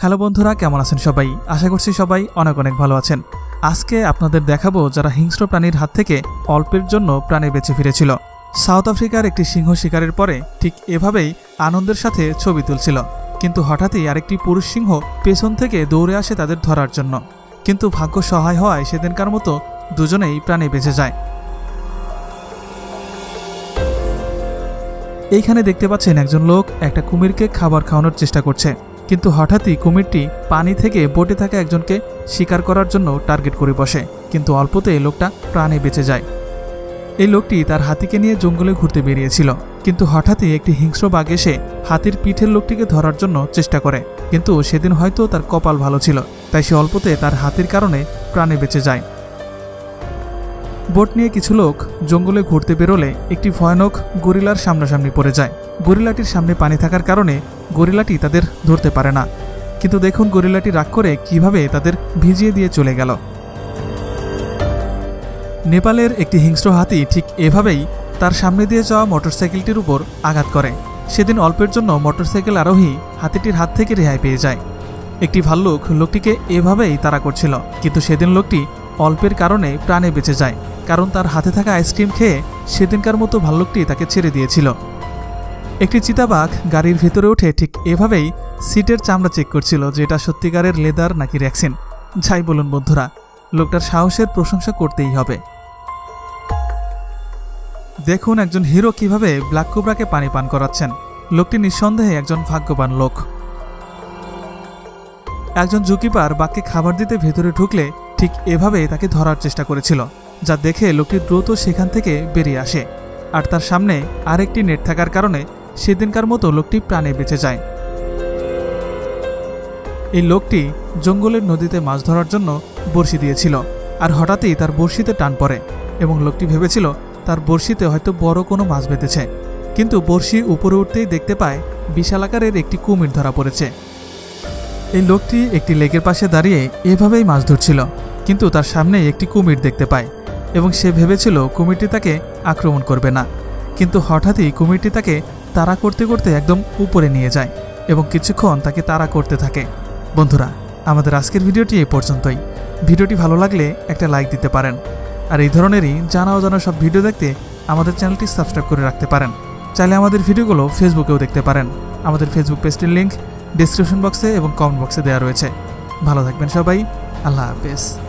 Hello বন্ধুরা, কেমন আছেন সবাই? আশা করছি সবাই অনেক অনেক ভালো আছেন। আজকে আপনাদের দেখাবো যারা হিংস্র প্রাণীর হাত থেকে অল্পের জন্য প্রাণে বেঁচে ফিরেছিল। সাউথ আফ্রিকার একটি সিংহ শিকারের পরে ঠিক এভাবেই আনন্দের সাথে ছবি তুলছিল। কিন্তু হঠাৎই আরেকটি পুরুষ সিংহ পেছন থেকে দৌড়ে আসে তাদের ধরার জন্য। কিন্তু ভাগ্য সহায় হওয়ায় সেদিনকার মতো দুজনেই প্রাণে বেঁচে যায়। এইখানে দেখতে পাচ্ছেন একজন লোক একটা কুমিরকে খাবার খাওয়ানোর চেষ্টা করছে। কিন্তু হঠাৎই কুমিরটি পানি থেকে বোটে থাকা একজনকে শিকার করার জন্য টার্গেট করে বসে, কিন্তু অল্পতে লোকটা প্রাণে বেঁচে যায়। এই লোকটি তার হাতিকে নিয়ে জঙ্গলে ঘুরতে বেরিয়েছিল, কিন্তু হঠাৎই একটি হিংস্র বাঘ এসে হাতির পিঠের লোকটিকে ধরার জন্য চেষ্টা করে, কিন্তু সেদিন হয়তো তার কপাল ভালো ছিল, তাই সে অল্পতে তার হাতির কারণে প্রাণে বেঁচে যায়। বোট নিয়ে কিছু লোক জঙ্গলে ঘুরতে বেরোলে একটি ভয়ানক গরিলার সামনাসামনি পড়ে যায়। গরিলাটির সামনে পানি থাকার কারণে গরিলাটি তাদের ধরতে পারে না। কিন্তু দেখুন গরিলাটি রাগ করে কীভাবে তাদের ভিজিয়ে দিয়ে চলে গেল। নেপালের একটি হিংস্র হাতি ঠিক এভাবেই তার সামনে দিয়ে যাওয়া মোটরসাইকেলটির উপর আঘাত করে। সেদিন অল্পের জন্য মোটরসাইকেল আরোহী হাতিটির হাত থেকে রেহাই পেয়ে যায়। একটি ভাল্লুক লোকটিকে এভাবেই তাড়া করছিল, কিন্তু সেদিন লোকটি অল্পের কারণে প্রাণে বেঁচে যায়। কারণ তার হাতে থাকা আইসক্রিম খেয়ে সেদিনকার মতো ভাল্লুকটি তাকে ছেড়ে দিয়েছিল। একটি চিতাবাঘ গাড়ির ভেতরে উঠে ঠিক এভাবেই সিটের চামড়া চেক করছিল যে এটা সত্যিকারের লেদার নাকি র্যাক্সিন। যাই বলুন বন্ধুরা, লোকটার সাহসের প্রশংসা করতেই হবে। দেখুন একজন হিরো কীভাবে ব্ল্যাক কোবরাকে পানি পান করাচ্ছেন। লোকটি নিঃসন্দেহে একজন ভাগ্যবান লোক। একজন জুকিপার বাঘকে খাবার দিতে ভেতরে ঢুকলে ঠিক এভাবে তাকে ধরার চেষ্টা করেছিল। যা দেখে লোকটি দ্রুত সেখান থেকে বেরিয়ে আসে। আর তার সামনে আরেকটি নেট থাকার কারণে সেদিনকার মতো লোকটি প্রাণে বেঁচে যায়। এই লোকটি জঙ্গলের নদীতে মাছ ধরার জন্য বড়শি দিয়েছিল, আর হঠাৎই তার বড়শিতে টান পড়ে এবং লোকটি ভেবেছিল তার বড়শিতে হয়তো বড় কোনো মাছ বেঁধেছে। কিন্তু বড়শি উপরে উঠতেই দেখতে পায় বিশাল আকারের একটি কুমির ধরা পড়েছে। এই লোকটি একটি লেকের পাশে দাঁড়িয়ে এভাবেই মাছ ধরছিল, কিন্তু তার সামনে একটি কুমির দেখতে পায়। এবং সে ভেবেছিল কুমিরটি তাকে আক্রমণ করবে না। কিন্তু হঠাৎই কুমিরটি তাকে তাড়া করতে করতে একদম উপরে নিয়ে যায় এবং কিছুক্ষণ তাকে তাড়া করতে থাকে। বন্ধুরা, আমাদের আজকের ভিডিওটি এই পর্যন্তই। ভিডিওটি ভালো লাগলে একটা লাইক দিতে পারেন। আর এই ধরনেরই জানা অজানা সব ভিডিও দেখতে আমাদের চ্যানেলটি সাবস্ক্রাইব করে রাখতে পারেন। চাইলে আমাদের ভিডিওগুলো ফেসবুকেও দেখতে পারেন। আমাদের ফেসবুক পেজটির লিঙ্ক ডিসক্রিপশন বক্সে এবং কমেন্ট বক্সে দেওয়া রয়েছে। ভালো থাকবেন সবাই। আল্লাহ হাফেজ।